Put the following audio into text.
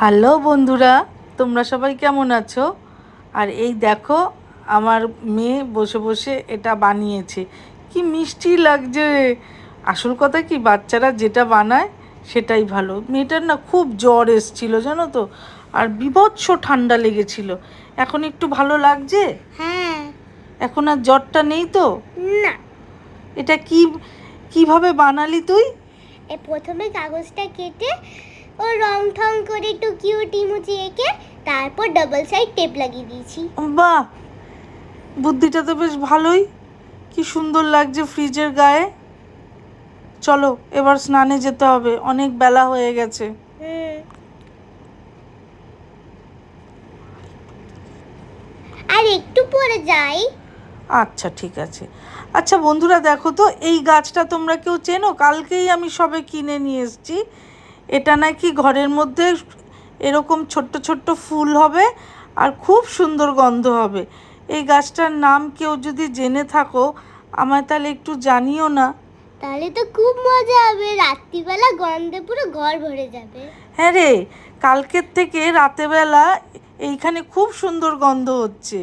Hello বন্ধুরা তোমরা সবাই কেমন আছো? আর এই দেখো আমার মেয়ে বসে বসে এটা বানিয়েছে। কি মিষ্টি লাগছে! আসল কথা কি বাচ্চারা যেটা বানায় সেটাই ভালো। মেয়েটার না খুব জ্বর এসছিল জানো তো? আর বিভৎস ঠান্ডা লেগেছিল। এখন একটু ভালো লাগছে? হ্যাঁ। এখন আর জ্বরটা নেই তো? না। এটা কি কীভাবে বানালি তুই? প্রথমে কাগজটা কেটে ও রং ঠং করে একটু কিউট ইমোজি এঁকে তারপর ডাবল সাইড টেপ লাগিয়ে দিয়েছি। বাহ বুদ্ধিটা তো বেশ ভালোই। কি সুন্দর লাগছে ফ্রিজের গায়ে। চলো এবার স্নানে যেতে হবে অনেক বেলা হয়ে গেছে। আর একটু পরে যাই। আচ্ছা ঠিক আছে। আচ্ছা বন্ধুরা দেখো তো এই গাছটা তোমরা কেউ চেনো? কালকেই আমি সবে কিনে নিয়ে এসেছি। এটা নাকি ঘরের মধ্যে এরকম ছোট্ট ছোট্ট ফুল হবে আর খুব সুন্দর গন্ধ হবে। এই গাছটার নাম কেউ যদি জেনে থাকো আমায় তাহলে একটু জানিও না। তাহলে তো খুব মজা হবে রাত্রিবেলা গন্ধে পুরো ঘর ভরে যাবে। হ্যাঁ রে কালকের থেকে রাতেবেলা এইখানে খুব সুন্দর গন্ধ হচ্ছে।